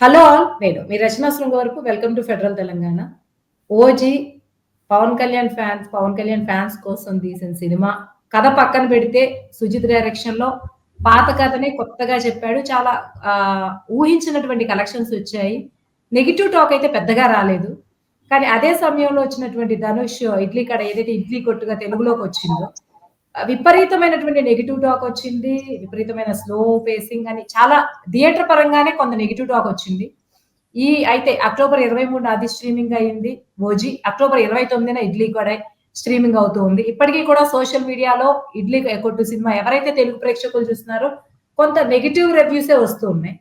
Hello all. నేను మీ రచనా వరకు. Welcome to Federal Telangana OG Pawan Kalyan fans Pawan Kalyan fans కోసం తీసిన సినిమా. కథ పక్కన పెడితే సుజిత్ డైరెక్షన్లో పాత కథనే కొత్తగా చెప్పాడు. చాలా ఊహించినటువంటి కలెక్షన్స్ వచ్చాయి. నెగిటివ్ టాక్ అయితే పెద్దగా రాలేదు. కానీ అదే సమయంలో వచ్చినటువంటి ధనుష్ ఇడ్లీ కడ ఏదైతే ఇడ్లీ కొట్టుగా తెలుగులోకి వచ్చిందో విపరీతమైనటువంటి నెగిటివ్ టాక్ వచ్చింది విపరీతమైన స్లో పేసింగ్ అని చాలా థియేటర్ పరంగానే కొంత నెగిటివ్ టాక్ వచ్చింది. ఈ అయితే అక్టోబర్ ఇరవై మూడు అది స్ట్రీమింగ్ అయింది. ఓజీ అక్టోబర్ ఇరవై తొమ్మిదిన ఇడ్లీ కూడా స్ట్రీమింగ్ అవుతూ ఉంది. ఇప్పటికీ కూడా సోషల్ మీడియాలో ఇడ్లీ కొట్టు సినిమా ఎవరైతే తెలుగు ప్రేక్షకులు చూస్తున్నారో కొంత నెగిటివ్ రివ్యూసే వస్తూ ఉన్నాయి.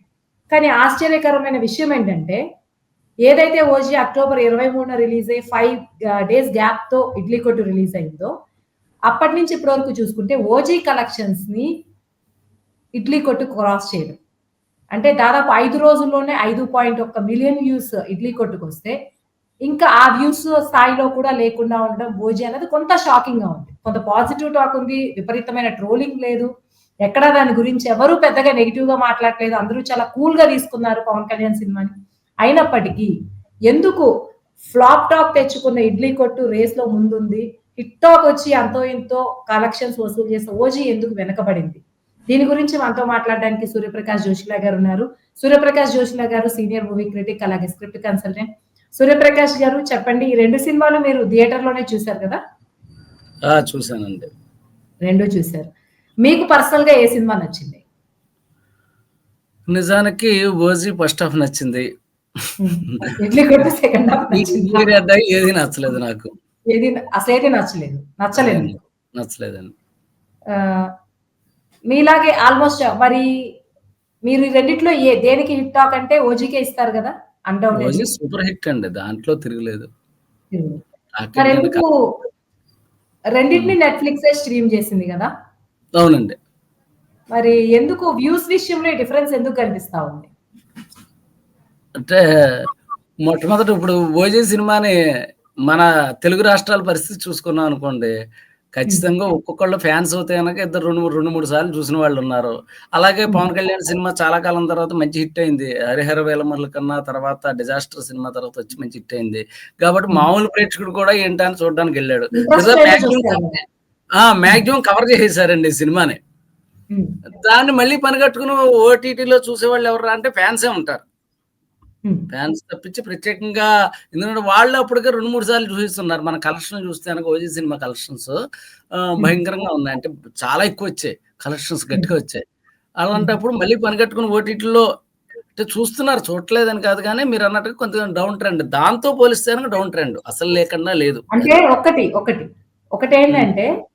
కానీ ఆశ్చర్యకరమైన విషయం ఏంటంటే ఏదైతే ఓజీ అక్టోబర్ ఇరవై మూడున రిలీజ్ అయ్యి ఫైవ్ డేస్ గ్యాప్తో ఇడ్లీ కొట్టు రిలీజ్ అయిందో అప్పటి నుంచి ఇప్పటి వరకు చూసుకుంటే ఓజీ కలెక్షన్స్ని ఇడ్లీ కొట్టు క్రాస్ చేయడం. అంటే దాదాపు ఐదు రోజుల్లోనే ఐదు పాయింట్ ఒక్క మిలియన్ వ్యూస్ ఇడ్లీ కొట్టుకు వస్తే ఇంకా ఆ వ్యూస్ స్థాయిలో కూడా లేకుండా ఉండడం ఓజీ అనేది కొంత షాకింగ్గా ఉంది. కొంత పాజిటివ్ టాక్ ఉంది విపరీతమైన ట్రోలింగ్ లేదు. ఎక్కడ దాని గురించి ఎవరు పెద్దగా నెగిటివ్గా మాట్లాడలేదు. అందరూ చాలా కూల్గా తీసుకున్నారు పవన్ కళ్యాణ్ సినిమాని. అయినప్పటికీ ఎందుకు ఫ్లాప్ టాప్ తెచ్చుకున్న ఇడ్లీ కొట్టు రేస్లో ముందుంది? హిట్ టాక్ వచ్చి అంతో ఎంతో కలెక్షన్స్ వసూలు చేసిన ఓజీ ఎందుకు వెనకబడింది? దీని గురించి మనతో మాట్లాడడానికి సూర్యప్రకాష్ జోషిలా గారు ఉన్నారు. సూర్యప్రకాష్ జోషిలా గారు సీనియర్ మూవీ క్రిటిక్ అలాగే స్క్రిప్ట్ కన్సల్టెంట్ సూర్యప్రకాష్ గారు చెప్పండి ఈ రెండు సినిమాలు మీరు థియేటర్లోనే చూశారు కదా? ఆ, చూశానండి. రెండు చూశారు. మీకు పర్సనల్గా ఏ సినిమా నచ్చింది? నిజానికి ఓజీ ఫస్ట్ హాఫ్ నచ్చింది. ఐ ఏది నచ్చలేదు నాకు. ఏది అసలు ఏది నచ్చలేదు. నచ్చలేదు. నచ్చలేదండి. మీలాగే ఆల్మోస్ట్ మరి మీరు రెండిట్లో ఏ దేనికి హిట్ టాక్ అంటే ఓజీకే ఇస్తారు కదా? అంటూ సూపర్ హిట్ అండి. దాంట్లో తిరగలేదు. రెండింటిని నెట్ఫ్లిక్స్ స్ట్రీమ్ చేసింది కదా? అవునండి. మరి ఎందుకు వ్యూస్ విషయంలో డిఫరెన్స్ ఎందుకు కనిపిస్తా ఉంది? అంటే మొట్టమొదటి ఇప్పుడు ఓజీ సినిమాని మన తెలుగు రాష్ట్రాల పరిస్థితి చూసుకున్నాం అనుకోండి ఖచ్చితంగా ఒక్కొక్కళ్ళు ఫ్యాన్స్ అవుతే కనుక ఇద్దరు రెండు మూడు రెండు మూడు సార్లు చూసిన వాళ్ళు ఉన్నారు. అలాగే పవన్ కళ్యాణ్ సినిమా చాలా కాలం తర్వాత మంచి హిట్ అయింది. హరిహర వేలమర్ల కన్నా తర్వాత డిజాస్టర్ సినిమా తర్వాత వచ్చి మంచి హిట్ అయింది. కాబట్టి మామూలు ప్రేక్షకుడు కూడా ఏంటని చూడడానికి వెళ్ళాడు. మాక్సిమం కవర్ చేసేసారండి ఈ సినిమాని. దాన్ని మళ్ళీ పనిగట్టుకుని ఓటీటీలో చూసేవాళ్ళు ఎవరు అంటే ఫ్యాన్సే ఉంటారు. ఫ్యాన్స్ తప్పించి ప్రత్యేకంగా ఎందుకంటే వాళ్ళు అప్పటికే రెండు మూడు సార్లు చూపిస్తున్నారు మన కలెక్షన్ చూస్తే కనుక ఓజీ సినిమా కలెక్షన్స్ భయంకరంగా ఉన్నాయి. అంటే చాలా ఎక్కువ వచ్చాయి. కలెక్షన్స్ గట్టిగా వచ్చాయి. అలాంటప్పుడు మళ్ళీ పనిగట్టుకుని ఓటీటీలో అంటే చూస్తున్నారు. చూడలేదని కాదు కానీ మీరు అన్నట్టుగా కొంచెం డౌన్ ట్రెండ్. దాంతో పోలిస్తే కనుక డౌన్ ట్రెండ్. అసలు లేకుండా లేదు. అంటే ఒకటి ఒకటి. ఒకటి ఏంటంటే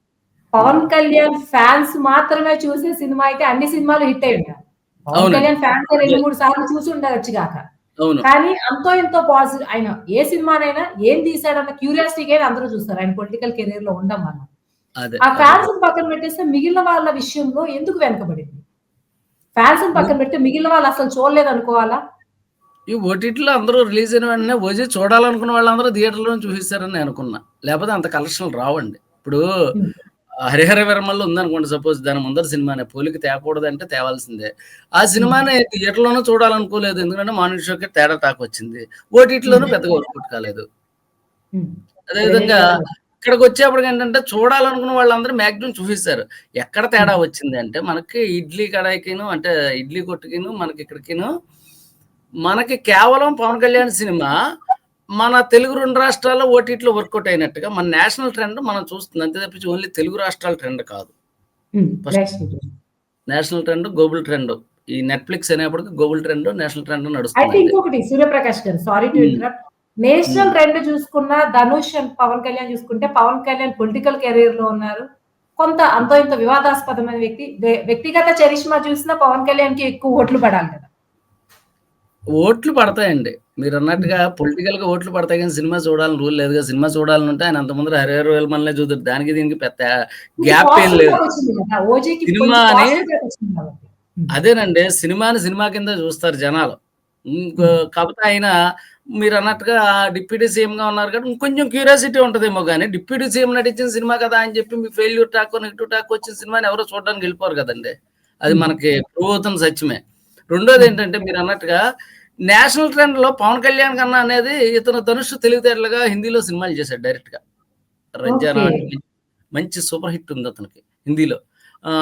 పవన్ కళ్యాణ్ ఫ్యాన్స్ మాత్రమే చూసే సినిమా అయితే అన్ని సినిమాలు హిట్ అయి ఉంటాయి. పవన్. కళ్యాణ్ ఫ్యాన్స్ రెండు మూడు సార్లు చూసి ఉండవచ్చు కాక. కానీ అంతో ఎంతో పాజిటివ్ ఆయన ఏ సినిమానైనా ఏం తీసాడన్న క్యూరియాసిటీకి అయినా అందరూ చూస్తారు. ఆయన పొలిటికల్ కెరీర్లో ఉండడం వల్ల ఆ ఫ్యాన్స్ పక్కన పెట్టేస్తే మిగిలిన వాళ్ళ విషయంలో ఎందుకు వెనకబడింది? ఫ్యాన్స్ పక్కన పెడితే మిగిలిన వాళ్ళు అసలు చూడలేదు అనుకోవాలా? ఈ ఓటీటీలో అందరూ రిలీజ్ అయిన వెంటనే ఓజీ చూడాలనుకున్న వాళ్ళందరూ థియేటర్లో చూపిస్తారని నేను అనుకున్నా. లేకపోతే అంత కలెక్షన్లు రావండి. ఇప్పుడు. హరిహర విరమల్లో ఉందనుకోండి సపోజ్ దాని ముందర సినిమానే పోలికి తేకూడదు అంటే తేవాల్సిందే. ఆ సినిమాని థియేటర్లోనూ చూడాలనుకోలేదు ఎందుకంటే మార్నింగ్ షోకి తేడా టాక్ వచ్చింది ఓటీటీలోనూ పెద్దగా వర్కౌట్ కాలేదు. అదేవిధంగా ఇక్కడికి వచ్చేప్పటికి ఏంటంటే చూడాలనుకున్న వాళ్ళందరూ మ్యాక్సిమం చూపిస్తారు ఎక్కడ తేడా వచ్చింది అంటే మనకి ఇడ్లీ కడాయికిను అంటే ఇడ్లీ కొట్టుకిను మనకి ఇక్కడికిను మనకి కేవలం పవన్ కళ్యాణ్ సినిమా మన తెలుగు రెండు రాష్ట్రాల్లో ఓటీటీలో వర్కౌట్ అయినట్టుగా మన నేషనల్ ట్రెండ్ మనం చూస్తుంది. అంతే తప్పించి ఓన్లీ తెలుగు రాష్ట్రాల ట్రెండ్ కాదు. National trend. Global trend. ఈ నెట్ఫ్లిక్స్ అనేప్పటికి గ్లోబల్ ట్రెండ్ నేషనల్ ట్రెండ్ అయితే నడుస్తుంది ఇంకొకటి సూర్యప్రకాష్ గారు సారీ టు. ఇంటరప్ట్. నేషనల్ రెండు చూసుకున్న ధనుష్ అండ్ పవన్ కళ్యాణ్ చూసుకుంటే పవన్ కళ్యాణ్ పొలిటికల్ కెరీర్లో ఉన్నారు. కొంత అంతో ఇంత వివాదాస్పదమైన వ్యక్తి వ్యక్తిగత చరిష్మా చూసినా పవన్ కళ్యాణ్కి ఎక్కువ ఓట్లు పడాలి ఓట్లు పడతాయండి. మీరు అన్నట్టుగా పొలిటికల్గా ఓట్లు పడతాయి కానీ సినిమా చూడాలని రూల్ లేదుగా సినిమా చూడాలని ఉంటే ఆయన అంతమంది హరిహర వేలమల్లే చూద్దరు. దానికి దీనికి పెద్ద గ్యాప్ ఏం లేదు. గా వచ్చింది కదా, OG కి కొంచెం సినిమా అని- positive గా వచ్చింది కాబట్టి. అదేనండి. సినిమాని సినిమా కింద చూస్తారు జనాలు. ఇంకో కాకపోతే ఆయన మీరు అన్నట్టుగా డిప్యూటీ సీఎం గా ఉన్నారు కాబట్టి ఇంకొంచెం క్యూరియాసిటీ ఉంటదేమో కానీ డిప్యూటీ సీఎం నటించిన సినిమా కదా అని చెప్పి మీ ఫెయిల్యూర్ టాక్ నెగిటివ్ టాక్ వచ్చిన సినిమాని ఎవరో చూడడానికి వెళ్ళిపోరు కదండి. అది మనకి ప్రూవ్ అవుతున్న సత్యమే. రెండోది ఏంటంటే మీరు అన్నట్టుగా నేషనల్ ట్రెండ్‌లో 'పవన్ కళ్యాణ్' కన్నా అనేది ఇతను 'ధనుష్' తెలివితేటలుగా హిందీలో సినిమాలు చేశాడు డైరెక్ట్‌గా. 'రంజానా' ఓకే. అంటే మంచి సూపర్ హిట్ ఉంది అతనికి హిందీలో.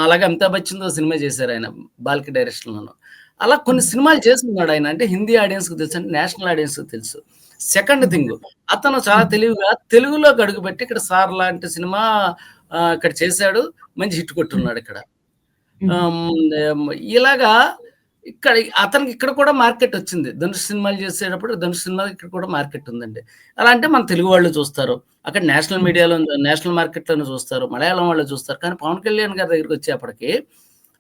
అలాగే 'అమితాబ్ బచ్చన్‌తో' సినిమా చేశారు ఆయన 'బాల్కి' డైరెక్షన్‌లోను. అలా కొన్ని. సినిమాలు చేసుకున్నాడు ఆయన. అంటే హిందీ ఆడియన్స్‌కి తెలుసు. అంటే నేషనల్ ఆడియన్స్‌కి తెలుసు. సెకండ్. థింగ్ అతను చాలా. తెలివిగా తెలుగులోకి అడుగుపెట్టి ఇక్కడ 'సార్' లాంటి సినిమా ఇక్కడ చేశాడు. మంచి హిట్. కొట్టున్నాడు ఇక్కడ. ఇలాగా ఇక్కడ అతనికి ఇక్కడ కూడా మార్కెట్ వచ్చింది. 'ధనుష్' సినిమాలు చేసేటప్పుడు 'ధనుష్' సినిమాకి ఇక్కడ కూడా మార్కెట్ ఉందండి. ఎలా అంటే మన తెలుగు వాళ్ళు చూస్తారు. అక్కడ నేషనల్. మీడియాలో నేషనల్ మార్కెట్‌లోనే చూస్తారు. మలయాళం వాళ్ళు చూస్తారు. కానీ 'పవన్ కళ్యాణ్' గారి దగ్గరికొచ్చేప్పటికి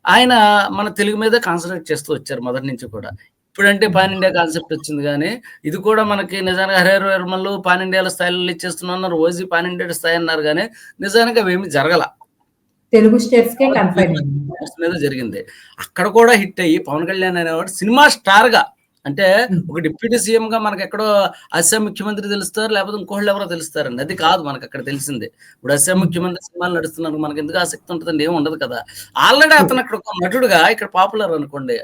ఆయన మన తెలుగు మీదే కాన్సంట్రేట్ చేస్తూ వచ్చారు మొదటి నుంచి కూడా. ఇప్పుడంటే. పాన్ ఇండియా కాన్సెప్ట్ వచ్చింది గానీ, ఇది కూడా మనకి నిజంగా 'హరిహర వీరమల్లు' పాన్ ఇండియాలో స్థాయిలో రిలీజ్ చేస్తున్నాం అన్నారు. 'ఓజీ' పాన్ ఇండియా స్థాయి అన్నారు గానీ, నిజానికి అవేమీ జరగల. తెలుగు స్టేట్స్‌కే చాలా కన్ఫైన్. స్టేట్స్ మీద జరిగింది. అక్కడ కూడా హిట్ అయ్యి 'పవన్ కళ్యాణ్' అనేవాడు సినిమా స్టార్‌గా అంటే హ్మ్. ఒక డిప్యూటీ సీఎంగా మనకెక్కడో అస్సాం ముఖ్యమంత్రి తెలుస్తారు. లేకపోతే ఇంకోళ్ళు ఎవరో తెలుస్తారండి. అది కాదు మనకక్కడ తెలిసింది. ఇప్పుడు అస్సాం. ముఖ్యమంత్రి సినిమాలు నడుస్తున్నారు. మనకెందుకు ఆసక్తి ఉంటదండి? ఏమి ఉండదు కదా! ఆల్రెడీ. అతను అక్కడ ఒక నటుడుగా ఇక్కడ పాపులర్ అనుకోండి.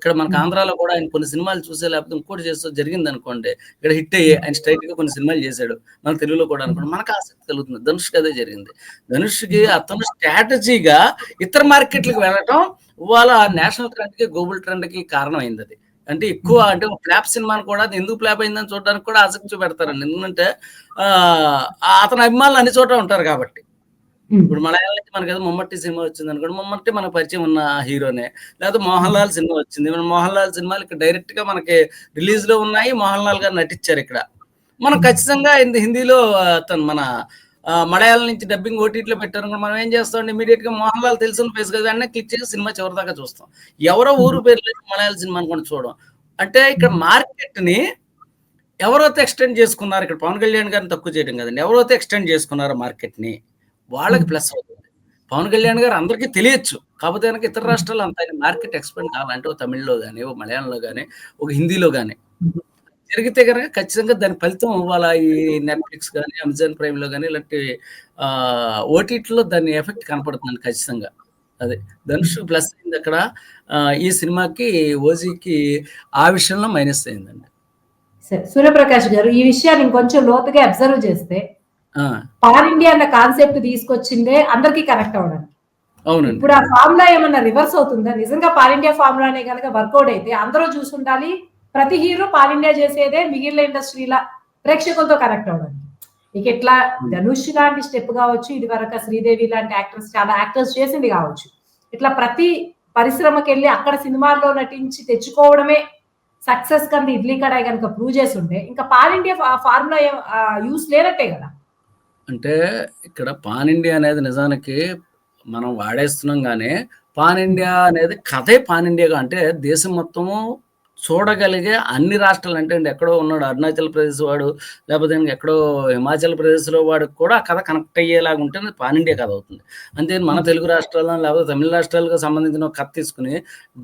ఇక్కడ మనకు. ఆంధ్రాలో కూడా ఆయన కొన్ని సినిమాలు చూసో లేకపోతే ఇంకోటి చేసో జరిగిందనుకోండి. ఇక్కడ హిట్ అయ్యి. ఆయన స్ట్రెయిట్‌గా కొన్ని సినిమాలు చేశాడు. మన తెలుగులో కూడా. అనుకోండి. మనకు ఆసక్తి కలుగుతుంది. 'ధనుష్‌కి' అదే జరిగింది. 'ధనుష్‌కి'. అతను స్ట్రాటజీగా ఇతర. మార్కెట్‌లకి వెళ్ళటం ఇవాళ హ్మ్. నేషనల్ ట్రెండ్‌కి, గ్లోబల్ ట్రెండ్‌కి కారణం అయిందది. అంటే ఎక్కువ. అంటే ఫ్లాప్ సినిమాని కూడా అది ఎందుకు ఫ్లాప్ అయిందని చూడడానికి కూడా ఆసక్తి చూపెడతారండి. ఎందుకంటే అతని అభిమానులు అన్ని చోట్ల ఉంటారు కాబట్టి. ఇప్పుడు మలయాళం నుంచి మనకేదో 'మమ్మట్టి' సినిమా వచ్చిందనుకోండి. 'మమ్మట్టి' మనకు పరిచయం ఉన్న హీరోనే. లేకపోతే. 'మోహన్ లాల్' సినిమా వచ్చింది. మన 'మోహన్ లాల్' సినిమాలు ఇక్కడ డైరెక్ట్‌గా మనకి రిలీజ్‌లో ఉన్నాయి. 'మోహన్ లాల్' గారు నటిచ్చారు ఇక్కడ. మనం. ఖచ్చితంగా హిందీ హిందీలో అతను మన మలయాళం నుంచి డబ్బింగ్ ఓటీటీలో పెట్టారనుకోండి. మనం ఏం చేస్తామండి ఇమ్మీడియేట్‌గా 'మోహన్ లాల్' తెలిసిన ఫేస్ కదా! క్లిక్ చేసి సినిమా చివరిదాకా చూస్తాం. ఎవరో. ఊరు పేరు లేని మలయాళం సినిమా అనుకోండి చూడం. అంటే ఇక్కడ హ్మ్. మార్కెట్‌ని ఎవరైతే ఎక్స్‌టెండ్ చేసుకున్నారో ఇక్కడ 'పవన్ కళ్యాణ్' గారిని తక్కువ చేయడం కాదండి. ఎవరైతే ఎక్స్‌టెండ్ చేసుకున్నారో మార్కెట్‌ని వాళ్ళకి. ప్లస్ అవుతుంది. 'పవన్ కళ్యాణ్' గారు అందరికీ తెలియచ్చు. కాకపోతే గనక ఇతర హ్మ్. రాష్ట్రాల్లో అంత ఆయన మార్కెట్ ఎక్స్‌పాండ్ కావాలి. అంటే ఓ తమిళ్‌లో గాని, ఓ మలయాళంలో గాని, ఒక హిందీలో గాని. హ్మ్. జరిగితే గనక ఖచ్చితంగా దాని ఫలితం ఇవాళ ఈ నెట్‌ఫ్లిక్స్ గాని, అమెజాన్ ప్రైమ్‌లో గాని ఇలాంటి ఓటీటీలో దాని ఎఫెక్ట్ కనపడుతుందండి ఖచ్చితంగా. అది. 'ధనుష్' ప్లస్ అయిందక్కడ. ఆహ్, ఈ సినిమాకి 'ఓజీకి' ఆ విషయంలో మైనస్ అయిందండి. సరే. సూర్యప్రకాష్ గారు ఈ విషయాన్ని ఇంకొంచెం లోతుగా అబ్జర్వ్ చేస్తే! పాన్ ఇండియా అన్న కాన్సెప్ట్ తీసుకొచ్చిందే అందరికి కనెక్ట్ అవ్వడానికి. అవునండి. ఇప్పుడు ఆ ఫార్ములా ఏమన్నా రివర్స్ అవుతుందా? నిజంగా పాన్ ఇండియా ఫార్ములానే గనక వర్కౌట్ అయితే అందరూ చూసుండాలి. ప్రతి హీరో పాన్ ఇండియా చేసేదే మిగిలిన ఇండస్ట్రీల ప్రేక్షకులతో కనెక్ట్ అవ్వడానికి. ఇక హ్మ్. 'ధనుష్' లాంటి స్టెప్ గావచ్చు, ఇదివరక 'శ్రీదేవి' లాంటి యాక్టర్స్ చాలా యాక్టర్స్ చేసింది గావచ్చు. ఇట్లా ప్రతి పరిశ్రమకెళ్ళి అక్కడ సినిమాల్లో నటించి తెచ్చుకోవడమే సక్సెస్ కన్నా ఇడ్లీ కడాయి గనక ప్రూవ్ చేసుంటే ఇంకా పాన్ ఇండియా ఫార్ములా యూజ్ లేనట్టే గదా! అంటే ఇక్కడ పాన్ ఇండియా అనేది నిజానికి మనం వాడేస్తున్నాం గానీ, పాన్. ఇండియా అనేది కథే పాన్ ఇండియాగా అంటే దేశం మొత్తము చూడగలిగే అన్ని రాష్ట్రాలు అంటే అండి ఎక్కడో ఉన్నాడు అరుణాచల్ ప్రదేశ్ వాడు, లేకపోతే ఎక్కడో హిమాచల్ ప్రదేశ్‌లో వాడికి కూడా ఆ కథ కనెక్ట్ అయ్యేలాగా ఉంటేనే పాన్ ఇండియా కథ అవుతుంది. అంతేగాని మన. తెలుగు రాష్ట్రాల్లో లేకపోతే తమిళ రాష్ట్రాలకు సంబంధించిన ఒక కథ తీసుకొని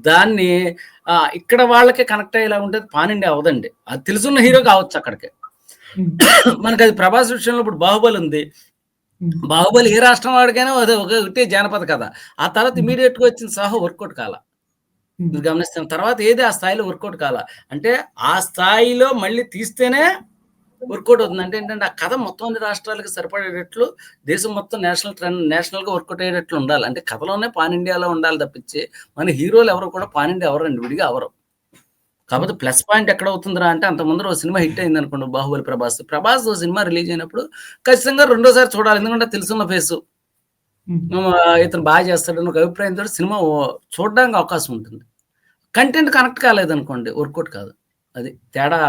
దాన్ని ఇక్కడ వాళ్ళకి కనెక్ట్ అయ్యేలాగా ఉంటే పాన్ ఇండియా అవ్వదండి. అది తెలుసున్న హీరో. కావచ్చు అక్కడికి. హ్మ్. మనకది 'ప్రభాస్' విషయంలో ఇప్పుడు 'బాహుబలి' ఉంది. 'బాహుబలి' ఏ రాష్ట్రం వాడికైనా అదే ఒకటే జానపద కథ. ఆ తర్వాత హ్మ్. ఇమ్మీడియేట్‌గా వచ్చిన 'సాహో' వర్కౌట్ కాల. గమనిస్తున్న తర్వాత ఏది ఆ స్థాయిలో వర్కౌట్ కాల. అంటే ఆ స్థాయిలో మళ్ళీ తీస్తేనే వర్కౌట్ అవుతుంది. అంటే ఏంటంటే ఆ కథ మొత్తం అన్ని రాష్ట్రాలకి సరిపడేటట్లు దేశం మొత్తం నేషనల్ ట్రెండ్ నేషనల్‌గా వర్కౌట్ అయ్యేటట్లు ఉండాలి. అంటే కథలోనే పాన్ ఇండియాలో ఉండాలి తప్పించి మన హీరోలు ఎవరు కూడా పాన్ ఇండియా అవ్వరండి. విడిగా అవ్వరు. కాకపోతే. ప్లస్ పాయింట్ ఎక్కడ అవుతుందిరా అంటే అంతకు ముందర ఓ సినిమా హిట్ అయిందనుకోండి 'బాహుబలి' 'ప్రభాస్'. 'ప్రభాస్' ఓ సినిమా రిలీజ్ అయినప్పుడు ఖచ్చితంగా రెండోసారి చూడాలి. ఎందుకంటే తెలుసున్న ఫేసు. ఇతను బాగా చేస్తాడని ఒక అభిప్రాయంతోటి సినిమా చూడడానికి అవకాశం ఉంటుంది. కంటెంట్ కనెక్ట్ కాలేదనుకోండి వర్కౌట్ కాదు. అది తేడా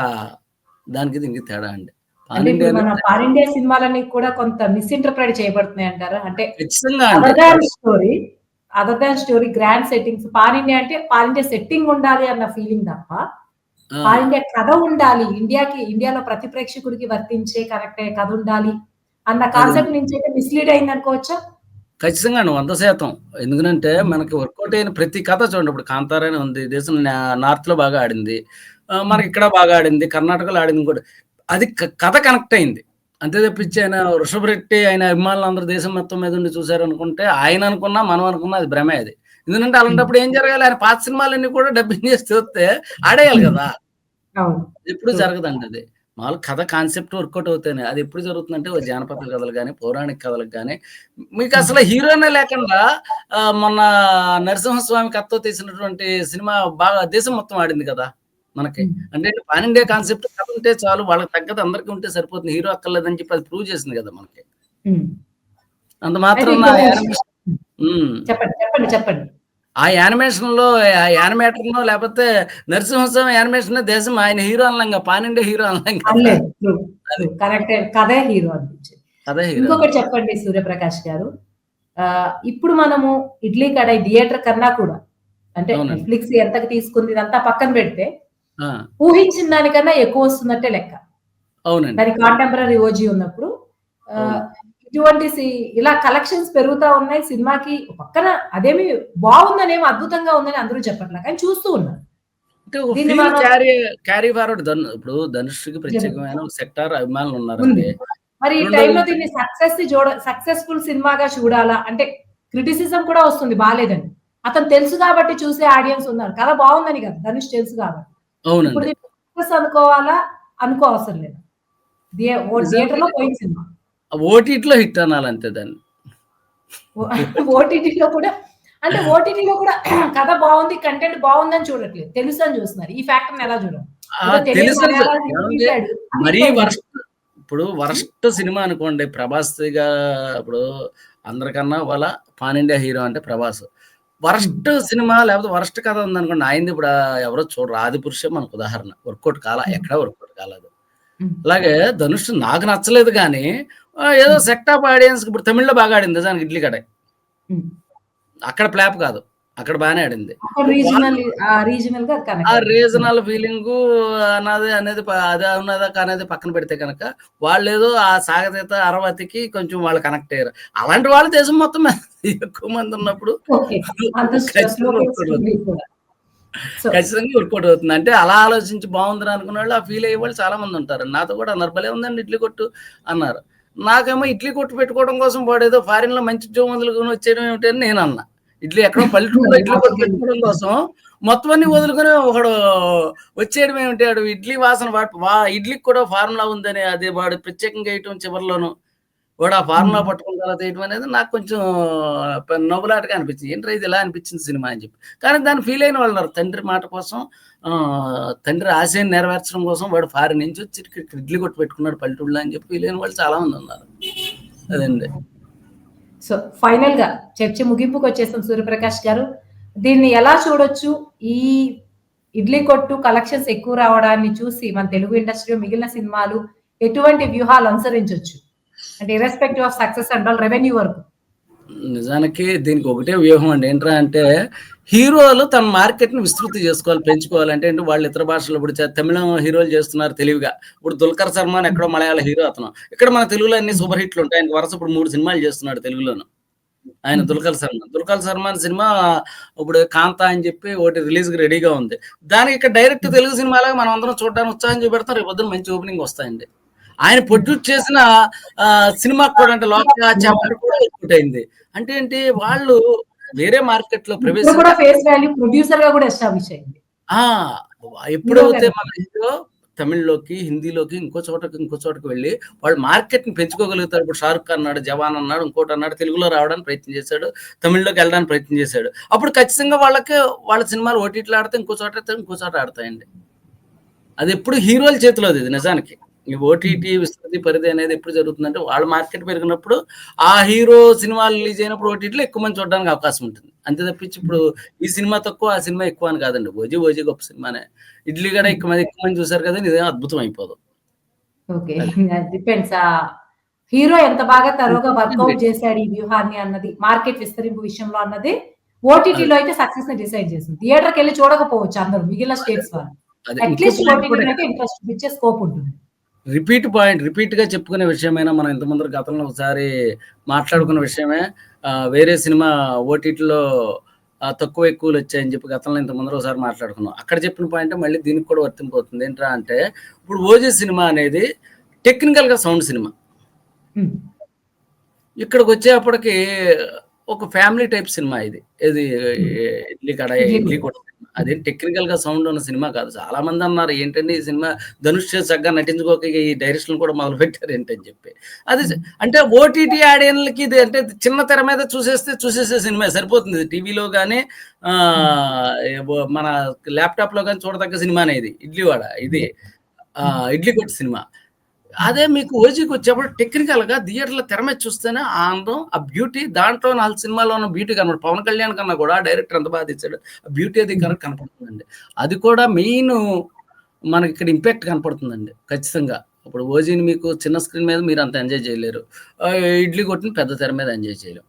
దానికి దీనికి తేడా అండి. పాన్ అంటే ఇండియా సినిమాలన్నీ కూడా కొంత మిస్‌ఇంటర్‌ప్రెట్? అంటే అండి. Other than story, other than story grand settings pan India అంటే పాన్ ఇండియా సెట్టింగ్ ఉండాలి అన్న ఫీలింగ్ తప్ప! పాన్ ఇండియా కథ ఉండాలి. ఇండియాకి ఇండియాలో ప్రతి ప్రేక్షకుడికి వర్తించే కరెక్ట్ అయ్యే కథ ఉండాలి అన్న కాన్సెప్ట్ నుంచి అయితే మిస్‌లీడ్ అయిందనుకోవచ్చా? ఖచ్చితంగా అండి. 100% ఎందుకనంటే హ్మ్. మనకి వర్కౌట్ అయిన ప్రతి కథ చూడండి ఇప్పుడు 'కాంతార' అని ఉంది. దేశం నా నార్త్‌లో బాగా ఆడింది. మనకి ఇక్కడ బాగా ఆడింది. కర్ణాటకలో ఆడింది కూడా. అది కథ కనెక్ట్ అయింది. అంతే తప్పించి ఆయన 'వృషభ్ రెడ్డి' ఆయన అభిమానులందరూ దేశం మొత్తం మీద ఉండి చూసారనుకుంటే ఆయన అనుకున్నా, మనం అనుకున్నా అది భ్రమే అది. ఎందుకంటే. అలాంటప్పుడు ఏం జరగాలి? ఆయన పాత సినిమాలన్నీ కూడా డబ్బింగ్ చేసి చూస్తే ఆడేయాలి. కదా! ఎప్పుడు. జరగదండి అది. మామూలుగా కథ కాన్సెప్ట్ వర్కౌట్ అవుతేనే. అది ఎప్పుడు జరుగుతుందంటే ఓ జానపద కథలు గాని, పౌరాణిక కథలకు గాని మీకసల హీరోనే లేకుండా మొన్న 'నరసింహస్వామి' కథతో తీసినటువంటి సినిమా బాగా దేశం మొత్తం ఆడింది కదా! మనకి. అంటే పాన్ ఇండియా కాన్సెప్ట్ కథ ఉంటే చాలు వాళ్ళకి తగ్గది అందరికి ఉంటే సరిపోతుంది. హీరో అక్కర్లేదని చెప్పి అది ప్రూవ్ చేసింది కదా మనకి. అంత యానిమేషన్ హ్మ్. చెప్పండి. చెప్పండి. చెప్పండి. ఆ యానిమేషన్‌లో ఆ యానిమేటర్‌నో లేపోతే 'నరసింహస్వామి' యానిమేషనే దేశం ఆయన హీరో అనలేంగా. పాన్ ఇండియా హీరో అనలేం కదా! అనలేదు. ట్రూ. అది. ట్రూ. కరెక్టే. కథే హీరో. ఇంకొకటి చెప్పండి సూర్యప్రకాష్ గారు. ఇప్పుడు మనము 'ఇడ్లీ కడాయి' థియేటర్ కన్నా కూడా అంటే. నెట్‌ఫ్లిక్స్ ఎంతకి తీసుకుంది ఇదంతా పక్కన పెడితే! ఊహించిన దానికన్నా ఎక్కువొస్తున్నట్టే లెక్క. అవునండి. దాని కాంటెంపరరీ ఓజీ ఉన్నప్పుడు. ఇటువంటి ఇలా కలెక్షన్స్ పెరుగుతా ఉన్నాయి. సినిమాకి పక్కన అదేమి బావుందనేమి అద్భుతంగా ఉందని అందరూ చెప్పట్లా. కానీ చూస్తూ ఉన్నారు. క్యారీ ఫార్వర్డ్ ఇప్పుడు 'ధనుష్‌కి'. ప్రత్యేకమైన సెక్టార్ ఉంది. అభిమానులున్నారండి. మరి ఈ టైంలో దీన్ని సక్సెస్‌ని చూడ సక్సెస్‌ఫుల్ సినిమాగా చూడాలా? అంటే క్రిటిసిజం కూడా వస్తుంది బాలేదని. అతను తెలుసు కాబట్టి చూసే ఆడియన్స్ ఉన్నారు. కథ బావుందని కాదు. ధనుష్ తెలుసు కాబట్టి. ఇప్పుడు అనుకోవాలా? లేదు. థియే ఓ నిజానికి థియేటర్‌లో పోయిన సినిమా. ఓటీటీలో హిట్ అనాలంతే దాన్ని. ఓటీటీలో కూడా అంటే ఓటీటీలో కూడా కథ బావుంది, కంటెంట్ బావుందని చూడట్లేదు. తెలుసని చూస్తున్నారు. ఈ ఫ్యాక్టర్‌ని ఎలా. అది మరీ. వరస్ట్ ఇప్పుడు వరస్ట్ సినిమా అనుకోండి 'ప్రభాస్‌గా' ఇప్పుడు అందరికన్నా వాళ్ళ పాన్ ఇండియా హీరో అంటే 'ప్రభాస్.' వరస్ట్ సినిమా లేకపోతే వరస్ట్ కథ ఉందనుకోండి ఆయనది ఇప్పుడు ఎవరో చూడరు 'ఆదిపురుషే' మనకు ఉదాహరణ. వర్కౌట్ కాలా. ఎక్కడ వర్కౌట్ కాలేదు. అలాగే 'ధనుష్' నాకు నచ్చలేదు ఆహ్, ఏదో ఆఫ్ ఆడియన్స్‌కి ఇప్పుడు తమిళ్‌లో బాగా ఆడింది నిజానికి 'ఇడ్లీ. హ్మ్. అక్కడ ఫ్లాప్ కాదు. అక్కడ బానే ఆడింది. వాళ్ళు రీజనల్ ఆ. రీజనల్ ఫీలింగు అన్నది అనేది అది ఉన్నదా కానేది పక్కన పెడితే గనక, వాళ్ళేదో ఆ సాగతీత అరవతికి కొంచెం వాళ్ళు కనెక్ట్ అయ్యారు. అలాంటి వాళ్ళు దేశం మొత్తం ఎక్కువ మంది ఉన్నప్పుడు ఖచ్చితంగా వర్కౌట్ అవుతుంది. అంటే అలా ఆలోచించి బావుందిరా అనుకున్నోళ్ళు, ఆ ఫీల్ అయ్యేవాళ్ళు చాలా మంది ఉంటారు. నాతో కూడా అన్నారు. "భలే ఉందండి ఇడ్లీ కొట్టు" అన్నారు. నాకేమో ఇడ్లీ కొట్టు పెట్టుకోవడం కోసం వాడేదో ఫారిన్‌లో మంచి ఉద్యోగం వదులుకొని వచ్చేయడం ఏమిటి అని నేనన్నా. ఇడ్లీ ఎక్కడో పల్లెటూరులో ఇడ్లీ కొట్టు పెట్టుకోవడం కోసం మొత్తం అన్నీ వదులుకొని ఒకడు వచ్చేయడం ఏమిటి? ఆడు ఇడ్లీ వాసన వాడు వా ఇడ్లీకి కూడా ఫార్ములా ఉందని అది వాడు ప్రత్యేకంగా ఏయటం చివర్లోను. వాడు ఆ ఫార్ములా హ్మ్. పట్టుకున్న తర్వాత ఏయటం అనేది నాకు కొంచెం నవ్వులాటగా అనిపించింది. ఏంట్రా ఇది ఇలా అనిపించింది సినిమా అని చెప్పి. కానీ దాన్ని ఫీల్ అయిన వాళ్ళున్నారు. తండ్రి మాట కోసం తండ్రి ఆశయాన్ని నెరవేర్చడం కోసం వాడు ఫారిన్ నుంచి వచ్చి ఇడ్లీ కొట్టు పెట్టుకున్నాడు పల్లెటూరులో అని చెప్పి ఫీల్ అయిన వాళ్ళు చాలా మంది ఉన్నారు. అదండి. సో ఫైనల్గా చర్చ ముగింపుకొచ్చేసాం సూర్యప్రకాష్ గారు. దీన్ని ఎలా చూడొచ్చు? ఈ ఇడ్లీ కొట్టు కలెక్షన్స్ ఎక్కువ రావడాన్ని చూసి మన తెలుగు ఇండస్ట్రీలో మిగిలిన సినిమాలు ఎటువంటి వ్యూహాలు అనుసరించవచ్చు అంటే irrespective of success and all revenue వరకు. నిజానికి దీనికి ఒకటే వ్యూహం అండి. ఏంట్రా అంటే హీరోలు తన మార్కెట్‌ని విస్తృతి చేసుకోవాలి, పెంచుకోవాలి. అంటే ఏంటి వాళ్ళు ఇతర భాషలు ఇప్పుడు తమిళం హీరోలు చేస్తున్నారు తెలివిగా. ఇప్పుడు 'దుల్కర్ శర్మ ఎక్కడో మలయాళ హీరో అతను. ఇక్కడ మన తెలుగులో అన్ని సూపర్ హిట్లు ఉంటాయి. ఆయన వరుస ఇప్పుడు మూడు సినిమాలు చేస్తున్నాడు తెలుగులోను. ఆయన 'దుల్కర్ శర్మ 'దుల్కర్ శర్మ సినిమా ఇప్పుడు కాంత అని చెప్పి ఒకటి రిలీజ్‌కి రెడీగా ఉంది. దానికి ఇక్కడ డైరెక్ట్ తెలుగు సినిమాలాగా మనం అందరం చూడడానికి ఉత్సాహం చూపెడతాం. రేపొద్దున మంచి ఓపెనింగ్ వస్తాయండి. ఆయన. ప్రొడ్యూస్ చేసిన ఆహ్, సినిమాకి కూడా అంటే 'లోక' చాప్టర్ కూడా అయింది. అంటే ఏంటి వాళ్ళు వేరే కూడా ఎస్టాబ్లిష్ అయింది. ఆ! హీరోగా ఎప్పుడైతే. మన హీరో తమిళ్‌లోకి, హిందీలోకి ఇంకో చోటకి, ఇంకో చోటకి వెళ్ళి వాళ్ళు మార్కెట్‌ని పెంచుకోగలుగుతారు. ఇప్పుడు 'షారుఖ్ ఖాన్' అన్నాడు, 'జవాన్' అన్నాడు, ఇంకోటన్నాడు. తెలుగులో రావడానికి ప్రయత్నం చేశాడు. తమిళ్‌లోకి వెళ్ళడానికి ప్రయత్నం చేశాడు. అప్పుడు ఖచ్చితంగా వాళ్ళకి వాళ్ళ సినిమాలు ఓటీటీలో ఆడతాయి. ఇంకో చోట ఇంకో చోట ఆడతాయండి. అదెప్పుడు హీరోల చేతిలోది ఇది నిజానికి. ఈ. ఓటీటీ విస్తృతి పరిధి అనేది ఎప్పుడు జరుగుతుందంటే వాళ్ళ మార్కెట్ పెరిగినప్పుడు ఆ హీరో సినిమాలు రిలీజ్ అయినప్పుడు ఓటీటీలో ఎక్కువ మంది చూడడానికి అవకాశం ఉంటుంది. అంతే తప్పించి ఇప్పుడు ఈ సినిమా తక్కువ, ఆ సినిమా ఎక్కువ అని కాదండి. 'ఓజీ' 'ఓజీ' గొప్ప సినిమానే. 'ఇడ్లీ' కూడా. ఎక్కువ మంది ఎక్కువ మంది చూసారు కదండీ! ఇదేం అద్భుతం అయిపోదు. ఓకే. డిపెండ్స్. హీరో ఎంత బాగా ఇంకొకటి వర్కౌట్ చేశాడు ఈ వ్యూహాన్ని అన్నది, మార్కెట్ విస్తరింపు విషయంలో అన్నది. ఓటీటీలో అయితే సక్సెస్‌ని డిసైడ్ చేసింది. థియేటర్‌కెళ్ళి చూడకపోవచ్చు అందరూ మిగిలిన. స్టేట్స్ వాళ్ళు. అట్‌లీస్ట్ ఓటీటీలో అయితే ఇంట్రెస్ట్ చూపించే స్కోప్ ఉంటుంది. రిపీట్ పాయింట్ రిపీట్‌గా చెప్పుకునే విషయమైనా మనం ఇంతకుముందు గతంలో ఒకసారి మాట్లాడుకున్న విషయమే. వేరే సినిమా ఓటీటీలో తక్కువ ఎక్కువలు వచ్చాయని చెప్పి గతంలో ఇంత ముందర ఒకసారి మాట్లాడుకున్నాం. అక్కడ చెప్పిన పాయింట్ మళ్ళీ దీనికి కూడా వర్తింపవుతుంది. ఏంట్రా అంటే ఇప్పుడు 'ఓజీ' సినిమా అనేది టెక్నికల్‌గా సౌండ్ సినిమా. ఇక్కడికి వచ్చేప్పటికి ఒక ఫ్యామిలీ టైప్ సినిమా ఇది. ఏది 'ఇడ్లీ కడాయి', 'ఇడ్లీ కూడా సినిమా. అదేం టెక్నికల్‌గా సౌండ్ ఉన్న సినిమా కాదు. చాలా మంది అన్నారు ఏంటండి ఈ సినిమా ధనుష్ చక్కగా నటించుకోక ఈ డైరెక్షన్‌లు కూడా మొదలుపెట్టారు ఏంటని చెప్పి. అది అంటే ఓటీటీ ఆడియన్స్‌లకి ఇది అంటే చిన్న తెర మీద చూసేస్తే చూసేసే సినిమా సరిపోతుంది. టీవీలో బొ మన ల్యాప్‌టాప్‌లో గాని చూడదగ్గ సినిమానే ఇది. 'ఇడ్లీవాడ' ఇది. 'ఇడ్లీ కొట్టు' సినిమా. అదే మీకు ఓజీకొచ్చేప్పుడు టెక్నికల్‌గా థియేటర్‌లో తెర మీద చూస్తేనే ఆ అందం, ఆ బ్యూటీ దాంట్లో 4 సినిమాల్లో ఉన్న బ్యూటీ కనపడు 'పవన్ కళ్యాణ్' కన్నా కూడా డైరెక్టర్ ఎంత బాగా తీశాడు. ఆ బ్యూటీ అది కనుక కనపడుతుందండి. అది కూడా మెయిను మనకిక్కడ ఇంపాక్ట్ కనపడుతుందండి ఖచ్చితంగా. ఇప్పుడు 'ఓజీని' మీకు చిన్న స్క్రీన్ మీద మీరు అంత ఎంజాయ్ చేయలేరు. 'ఇడ్లీ కొట్టు'ని పెద్ద తెర మీద ఎంజాయ్ చేయలేం.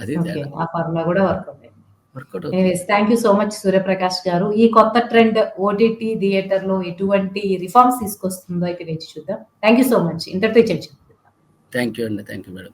అది కూడా workout thank you so much Suryaprakash garu. ఈ కొత్త ట్రెండ్ ఓటీటీ థియేటర్‌లో ఎటువంటి రిఫార్మ్స్ తీసుకొస్తుందో అయితే వేచి చూద్దాం. Thank you so much. ఈ చర్చ థాంక్ యూ అండి. Thank you madam.